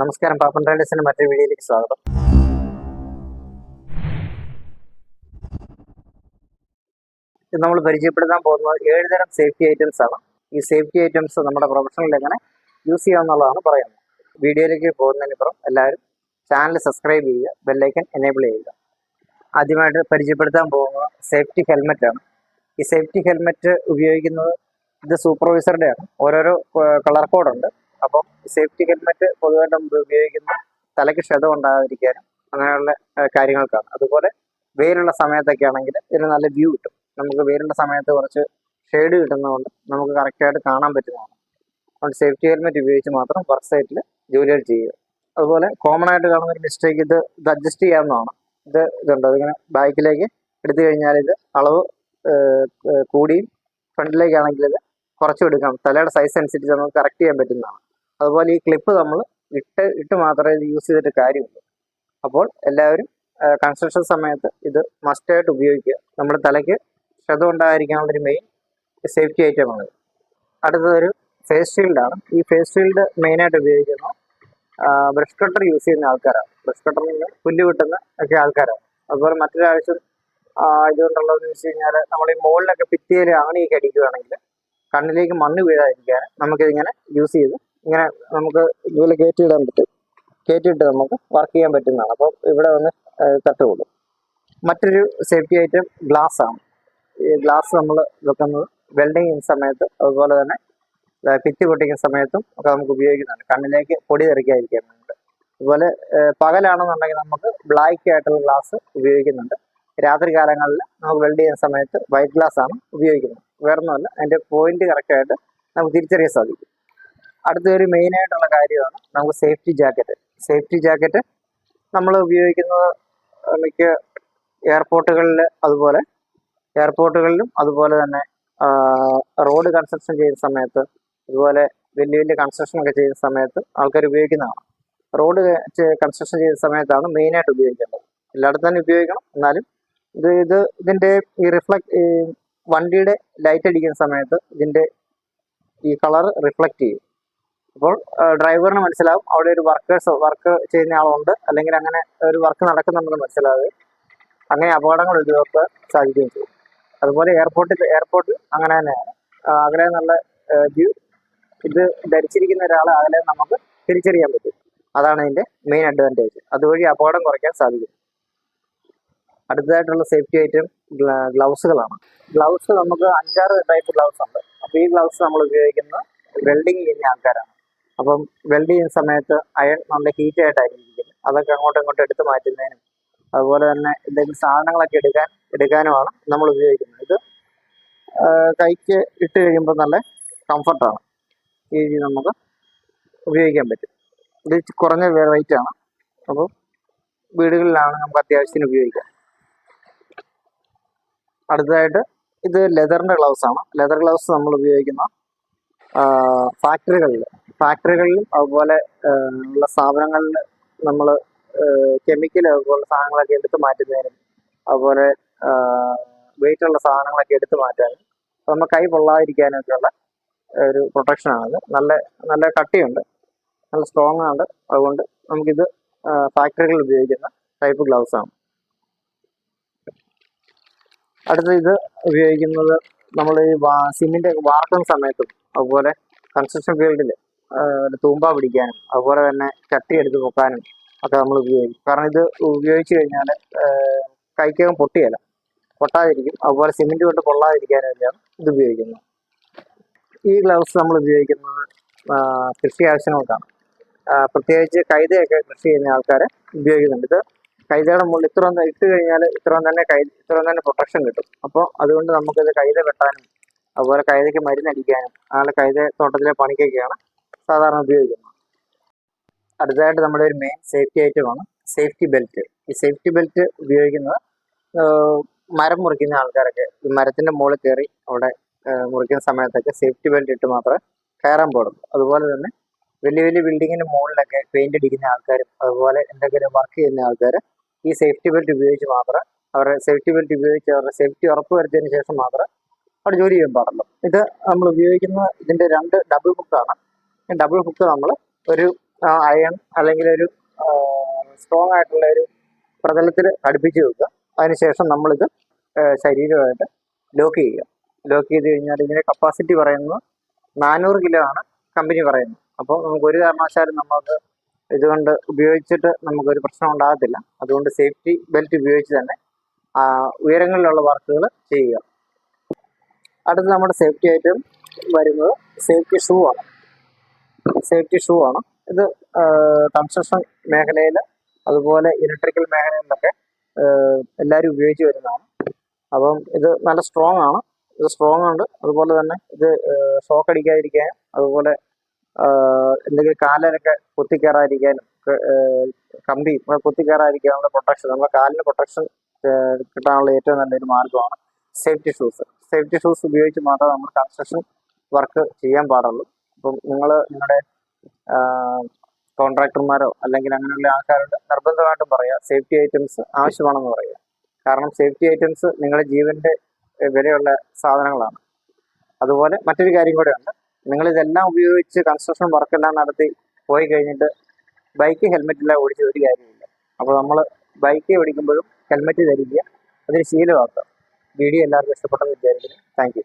നമസ്കാരം പാപ്പൻ ട്രേഡേഴ്സിന്റെ മറ്റൊരു വീഡിയോയിലേക്ക് സ്വാഗതം. ഇത് നമ്മൾ പരിചയപ്പെടുത്താൻ പോകുന്നത് ഏഴ് തരം സേഫ്റ്റി ഐറ്റംസ് ആണ്. ഈ സേഫ്റ്റി ഐറ്റംസ് നമ്മുടെ പ്രൊഫഷണലിൽ എങ്ങനെ യൂസ് ചെയ്യാമെന്നുള്ളതാണ് പറയുന്നത്. വീഡിയോയിലേക്ക് പോകുന്നതിനിപ്പുറം എല്ലാവരും ചാനൽ സബ്സ്ക്രൈബ് ചെയ്യുക ബെല്ലൈക്കൻ എനേബിൾ ചെയ്യുക. ആദ്യമായിട്ട് പരിചയപ്പെടുത്താൻ പോകുന്നത് സേഫ്റ്റി ഹെൽമെറ്റ് ആണ്. ഈ സേഫ്റ്റി ഹെൽമെറ്റ് ഉപയോഗിക്കുന്നത് ഇത് സൂപ്പർവൈസറുടെയാണ് ഓരോരോ കളർ കോഡുണ്ട് അപ്പം സേഫ്റ്റി ഹെൽമെറ്റ് പൊതുവായിട്ട് നമ്മൾ ഉപയോഗിക്കുന്ന തലയ്ക്ക് ക്ഷതം ഉണ്ടാകാതിരിക്കാനും അങ്ങനെയുള്ള കാര്യങ്ങൾക്കാണ്. അതുപോലെ വെയിലുള്ള സമയത്തൊക്കെ ആണെങ്കിൽ ഇതിന് നല്ല വ്യൂ കിട്ടും. നമുക്ക് വെയിലുള്ള സമയത്ത് കുറച്ച് ഷെയ്ഡ് കിട്ടുന്നതുകൊണ്ട് നമുക്ക് കറക്റ്റായിട്ട് കാണാൻ പറ്റുന്നതാണ്. അതുകൊണ്ട് സേഫ്റ്റി ഹെൽമെറ്റ് ഉപയോഗിച്ച് മാത്രം വർക്ക് സൈറ്റിൽ ജോലികൾ ചെയ്യുക. അതുപോലെ കോമൺ ആയിട്ട് കാണുന്ന ഒരു മിസ്റ്റേക്ക് ഇത് ഇത് അഡ്ജസ്റ്റ് ചെയ്യാവുന്നതാണ്. ഇത് ഇതുണ്ട്. അതിങ്ങനെ ബാക്കിലേക്ക് എടുത്തു കഴിഞ്ഞാൽ ഇത് അളവ് കൂടിയും ഫ്രണ്ടിലേക്കാണെങ്കിൽ ഇത് കുറച്ചും എടുക്കാം. തലയുടെ സൈസ് അനുസരിച്ച് നമുക്ക് കറക്റ്റ് ചെയ്യാൻ പറ്റുന്നതാണ്. അതുപോലെ ഈ ക്ലിപ്പ് നമ്മൾ ഇട്ട് ഇട്ട് മാത്രമേ ഇത് യൂസ് ചെയ്തിട്ട് കാര്യമുള്ളൂ. അപ്പോൾ എല്ലാവരും കൺസ്ട്രക്ഷൻ സമയത്ത് ഇത് മസ്റ്റായിട്ട് ഉപയോഗിക്കുക. നമ്മുടെ തലയ്ക്ക് ക്ഷതം ഉണ്ടായിരിക്കാനുള്ളൊരു മെയിൻ സേഫ്റ്റി ഐറ്റമാണ് അടുത്തതൊരു ഫേസ് ഷീൽഡാണ് ഈ ഫേസ് ഷീൽഡ് മെയിനായിട്ട് ഉപയോഗിക്കുന്നത് ബ്രഷ് കട്ടർ യൂസ് ചെയ്യുന്ന ആൾക്കാരാണ്. ബ്രഷ് കട്ടറിൽ നിന്ന് പുല്ല് കിട്ടുന്ന ഒക്കെ ആൾക്കാരാണ്. അതുപോലെ മറ്റൊരാവശ്യം ഇതുകൊണ്ടുള്ളതെന്ന് വെച്ച് കഴിഞ്ഞാൽ നമ്മൾ ഈ മുകളിലൊക്കെ ഭിത്തിയിൽ ആണിയൊക്കെ അടിക്കുകയാണെങ്കിൽ കണ്ണിലേക്ക് മണ്ണ് വീഴാതിരിക്കാൻ നമുക്കിതിങ്ങനെ യൂസ് ചെയ്ത് ഇങ്ങനെ നമുക്ക് ഇതുപോലെ കയറ്റിയിടാൻ പറ്റും. കയറ്റിയിട്ട് നമുക്ക് വർക്ക് ചെയ്യാൻ പറ്റുന്നതാണ്. അപ്പോൾ ഇവിടെ വന്ന് തട്ടുകൊള്ളും മറ്റൊരു സേഫ്റ്റി ഐറ്റം ഗ്ലാസ് ആണ്. ഈ ഗ്ലാസ് നമ്മൾ വെക്കുന്നത് വെൽഡിങ് സമയത്ത് അതുപോലെ തന്നെ ഭിത്തി പൊട്ടിക്കുന്ന സമയത്തും ഒക്കെ നമുക്ക് ഉപയോഗിക്കുന്നുണ്ട് കണ്ണിലേക്ക് പൊടി തെറിക്കാതിരിക്കാൻ വേണ്ടിയിട്ട്. അതുപോലെ പകലാണെന്നുണ്ടെങ്കിൽ നമുക്ക് ബ്ലാക്ക് ആയിട്ടുള്ള ഗ്ലാസ് ഉപയോഗിക്കുന്നുണ്ട്. രാത്രി കാലങ്ങളിൽ നമുക്ക് വെൽഡ് ചെയ്യുന്ന സമയത്ത് വൈറ്റ് ഗ്ലാസ് ആണ് ഉപയോഗിക്കുന്നത്. വേറൊന്നുമല്ല അതിന്റെ പോയിന്റ് കറക്റ്റായിട്ട് നമുക്ക് തിരിച്ചറിയാൻ സാധിക്കും. അടുത്ത ഒരു മെയിൻ ആയിട്ടുള്ള കാര്യമാണ് നമുക്ക് സേഫ്റ്റി ജാക്കറ്റ് സേഫ്റ്റി ജാക്കറ്റ് നമ്മൾ ഉപയോഗിക്കുന്നത് മിക്ക എയർപോർട്ടുകളിൽ അതുപോലെ എയർപോർട്ടുകളിലും അതുപോലെ തന്നെ റോഡ് കൺസ്ട്രക്ഷൻ ചെയ്യുന്ന സമയത്ത് അതുപോലെ വലിയ വലിയ കൺസ്ട്രക്ഷൻ ഒക്കെ ചെയ്യുന്ന സമയത്ത് ആൾക്കാർ ഉപയോഗിക്കുന്നതാണ്. റോഡ് കൺസ്ട്രക്ഷൻ ചെയ്യുന്ന സമയത്താണ് മെയിനായിട്ട് ഉപയോഗിക്കേണ്ടത്. എല്ലായിടത്തും തന്നെ ഉപയോഗിക്കണം. എന്നാലും ഇത് ഇത് ഇതിന്റെ ഈ റിഫ്ലക്ട് വണ്ടിയുടെ ലൈറ്റ് അടിക്കുന്ന സമയത്ത് ഇതിന്റെ ഈ കളർ റിഫ്ലക്റ്റ് ചെയ്യും. അപ്പോൾ ഡ്രൈവറിന് മനസ്സിലാവും. അവിടെ ഒരു വർക്കേഴ്സ് വർക്ക് ചെയ്യുന്ന ആളുണ്ട്. അല്ലെങ്കിൽ അങ്ങനെ ഒരു വർക്ക് നടക്കുന്നുണ്ടെന്ന് മനസ്സിലാവുകയും അങ്ങനെ അപകടങ്ങൾ ഒഴിവാക്കാൻ സാധിക്കുകയും ചെയ്യും. അതുപോലെ എയർപോർട്ടിൽ എയർപോർട്ടിൽ അങ്ങനെ തന്നെയാണ്. അകലെ നല്ല വ്യൂ ഇത് ധരിച്ചിരിക്കുന്ന ഒരാളെ അകലെ നമുക്ക് തിരിച്ചറിയാൻ പറ്റും. അതാണ് ഇതിന്റെ മെയിൻ അഡ്വാന്റേജ് അതുവഴി അപകടം കുറയ്ക്കാൻ സാധിക്കും. അടുത്തതായിട്ടുള്ള സേഫ്റ്റി ഐറ്റം ഗ്ലൗസുകളാണ്. ഗ്ലൗസ് നമുക്ക് അഞ്ചാറ് ടൈപ്പ് ഗ്ലൗസ് ഉണ്ട്. അപ്പോൾ ഈ ഗ്ലൗസ് നമ്മൾ ഉപയോഗിക്കുന്നത് വെൽഡിങ് ചെയ്യുന്ന ആൾക്കാരാണ്. അപ്പം വെൽഡ് ചെയ്യുന്ന സമയത്ത് അയൺ നല്ല ഹീറ്റ് ആയിട്ടായിരിക്കും. ഇരിക്കുന്നത് അതൊക്കെ അങ്ങോട്ടും ഇങ്ങോട്ടും എടുത്ത് മാറ്റുന്നതിനും അതുപോലെ തന്നെ എന്തെങ്കിലും സാധനങ്ങളൊക്കെ എടുക്കാൻ എടുക്കാനുമാണ് നമ്മൾ ഉപയോഗിക്കുന്നത്. ഇത് കൈക്ക് ഇട്ട് കഴിയുമ്പോൾ നല്ല കംഫർട്ടാണ് ഈ രീതി നമുക്ക് ഉപയോഗിക്കാൻ പറ്റും. ഇത് കുറഞ്ഞ റേറ്റ് ആണ്. അപ്പോൾ വീടുകളിലാണ് നമുക്ക് അത്യാവശ്യത്തിന് ഉപയോഗിക്കാം. അടുത്തതായിട്ട് ഇത് ലെതറിന്റെ ഗ്ലൗസ് ആണ്. ലെതർ ഗ്ലൗസ് നമ്മൾ ഉപയോഗിക്കുന്ന ഫാക്ടറികളിൽ ഫാക്ടറികളിലും. അതുപോലെ ഉള്ള സ്ഥാപനങ്ങളിൽ നമ്മൾ കെമിക്കൽ അതുപോലെ സാധനങ്ങളൊക്കെ എടുത്ത് മാറ്റുന്നതിനും അതുപോലെ വെയിറ്റ് ഉള്ള സാധനങ്ങളൊക്കെ എടുത്തു മാറ്റാനും നമ്മൾ കൈ പൊള്ളാതിരിക്കാനും ഒക്കെയുള്ള ഒരു പ്രൊട്ടക്ഷനാണത് നല്ല നല്ല കട്ടിയുണ്ട്. നല്ല സ്ട്രോങ് ആണ്. അതുകൊണ്ട് നമുക്കിത് ഫാക്ടറികളിൽ ഉപയോഗിക്കുന്ന ടൈപ്പ് ഗ്ലൗസ് ആണ്. അടുത്ത ഇത് ഉപയോഗിക്കുന്നത് നമ്മൾ ഈ സിമ്മിന്റെ വാർക്കുന്ന സമയത്തും അതുപോലെ കൺസ്ട്രക്ഷൻ ഫീൽഡിൽ തൂമ്പ പിടിക്കാനും അതുപോലെ തന്നെ ചട്ടി എടുത്ത് പൊക്കാനും ഒക്കെ നമ്മൾ ഉപയോഗിക്കും. കാരണം ഇത് ഉപയോഗിച്ച് കഴിഞ്ഞാൽ കൈക്കകം പൊട്ടിയല്ല പൊട്ടാതിരിക്കും. അതുപോലെ സിമെന്റ് കൊണ്ട് പൊള്ളാതിരിക്കാനും വേണ്ടിയാണ് ഇത് ഉപയോഗിക്കുന്നത് ഈ ഗ്ലൗസ് നമ്മൾ ഉപയോഗിക്കുന്നത് കൃഷി ആവശ്യങ്ങൾക്കാണ്. പ്രത്യേകിച്ച് കൈതയൊക്കെ കൃഷി ചെയ്യുന്ന ആൾക്കാരെ ഉപയോഗിക്കുന്നുണ്ട്. ഇത് കൈതയുടെ മുകളിൽ ഇത്ര ത- ഇട്ട് കഴിഞ്ഞാൽ ഇത്രയും തന്നെ കൈ ഇത്രയും തന്നെ പ്രൊട്ടക്ഷൻ കിട്ടും. അപ്പോൾ അതുകൊണ്ട് നമുക്കിത് കൈത വെട്ടാനും അതുപോലെ കൈതയ്ക്ക് മരുന്നടിക്കാനും അങ്ങനെ കൈത തോട്ടത്തിലെ പണിക്കൊക്കെയാണ് സാധാരണ ഉപയോഗിക്കുന്നത്. അടുത്തതായിട്ട് നമ്മുടെ ഒരു മെയിൻ സേഫ്റ്റി ഐറ്റമാണ് സേഫ്റ്റി ബെൽറ്റ് ഈ സേഫ്റ്റി ബെൽറ്റ് ഉപയോഗിക്കുന്നത് മരം മുറിക്കുന്ന ആൾക്കാരൊക്കെ ഈ മരത്തിന്റെ മുകളിൽ കയറി അവിടെ മുറിക്കുന്ന സമയത്തൊക്കെ സേഫ്റ്റി ബെൽറ്റ് ഇട്ട് മാത്രമേ കയറാൻ പാടുള്ളൂ. അതുപോലെ തന്നെ വലിയ വലിയ ബിൽഡിങ്ങിന്റെ മുകളിലൊക്കെ പെയിന്റ് അടിക്കുന്ന ആൾക്കാരും അതുപോലെ എന്തെങ്കിലും വർക്ക് ചെയ്യുന്ന ആൾക്കാർ ഈ സേഫ്റ്റി ബെൽറ്റ് ഉപയോഗിച്ച് മാത്രം അവരുടെ സേഫ്റ്റി ബെൽറ്റ് ഉപയോഗിച്ച് അവരുടെ സേഫ്റ്റി ഉറപ്പ് വരുത്തിയതിന് ശേഷം മാത്രം അവിടെ ജോലി ചെയ്യാൻ പാടുള്ളൂ. ഇത് നമ്മൾ ഉപയോഗിക്കുന്ന ഇതിന്റെ രണ്ട് ഡബിൾ ഹുക്കാണ് ഡബിൾ ഹുക്ക് നമ്മൾ ഒരു അയൺ അല്ലെങ്കിൽ ഒരു സ്ട്രോങ് ആയിട്ടുള്ള ഒരു പ്രതലത്തിൽ അടുപ്പിച്ച് വെക്കുക. അതിനുശേഷം നമ്മളിത് ശരീരമായിട്ട് ലോക്ക് ചെയ്യുക. ലോക്ക് ചെയ്ത് കഴിഞ്ഞാൽ ഇതിന്റെ കപ്പാസിറ്റി പറയുന്നത് നാനൂറ് കിലോ ആണ് കമ്പനി പറയുന്നത്. അപ്പോൾ നമുക്ക് ഒരു കാരണവശാലും നമുക്ക് ഇതുകൊണ്ട് ഉപയോഗിച്ചിട്ട് നമുക്കൊരു പ്രശ്നം ഉണ്ടാകത്തില്ല. അതുകൊണ്ട് സേഫ്റ്റി ബെൽറ്റ് ഉപയോഗിച്ച് തന്നെ ഉയരങ്ങളിലുള്ള വർക്കുകൾ ചെയ്യുക. അടുത്ത് നമ്മുടെ സേഫ്റ്റി ഐറ്റം വരുന്നത് സേഫ്റ്റി ഷൂ ആണ്. സേഫ്റ്റി ഷൂ ആണ്. ഇത് കൺസ്ട്രക്ഷൻ മേഖലയിൽ അതുപോലെ ഇലക്ട്രിക്കൽ മേഖലയിലൊക്കെ എല്ലാവരും ഉപയോഗിച്ച് വരുന്നതാണ്. അപ്പം ഇത് നല്ല സ്ട്രോങ് ആണ്. ഇത് സ്ട്രോങ് ഉണ്ട്. അതുപോലെ തന്നെ ഇത് ഷോക്ക് അടിക്കാതിരിക്കാനും അതുപോലെ എന്തെങ്കിലും കാലിനൊക്കെ ആ, കമ്പി ഒക്കെ കുത്തിക്കയറാതിരിക്കാനുള്ള പ്രൊട്ടക്ഷൻ നമ്മുടെ കാലിന് പ്രൊട്ടക്ഷൻ കിട്ടാനുള്ള ഏറ്റവും നല്ലൊരു മാർഗമാണ് സേഫ്റ്റി ഷൂസ് സേഫ്റ്റി ഷൂസ് ഉപയോഗിച്ച് മാത്രമേ നമ്മൾ കൺസ്ട്രക്ഷൻ വർക്ക് ചെയ്യാൻ പാടുള്ളൂ. അപ്പം നിങ്ങൾ നിങ്ങളുടെ കോൺട്രാക്ടർമാരോ അല്ലെങ്കിൽ അങ്ങനെയുള്ള ആൾക്കാരോട് നിർബന്ധമായിട്ടും പറയുക സേഫ്റ്റി ഐറ്റംസ് ആവശ്യമാണെന്ന് പറയുക കാരണം സേഫ്റ്റി ഐറ്റംസ് നിങ്ങളുടെ ജീവന്റെ വിലയുള്ള സാധനങ്ങളാണ്. അതുപോലെ മറ്റൊരു കാര്യം കൂടെ ഉണ്ട്. നിങ്ങൾ ഇതെല്ലാം ഉപയോഗിച്ച് കൺസ്ട്രക്ഷൻ വർക്കെല്ലാം നടത്തി പോയി കഴിഞ്ഞിട്ട് ബൈക്ക് ഹെൽമെറ്റില്ല ഓടിച്ച് ഒരു കാര്യമില്ല അപ്പോൾ നമ്മൾ ബൈക്ക് ഓടിക്കുമ്പോഴും ഹെൽമെറ്റ് ധരിക്കുക അതൊരു ശീലമാക്കുക. വീഡിയോ എല്ലാവർക്കും ഇഷ്ടപ്പെട്ടെന്ന് വിചാരിക്കുന്നു. താങ്ക്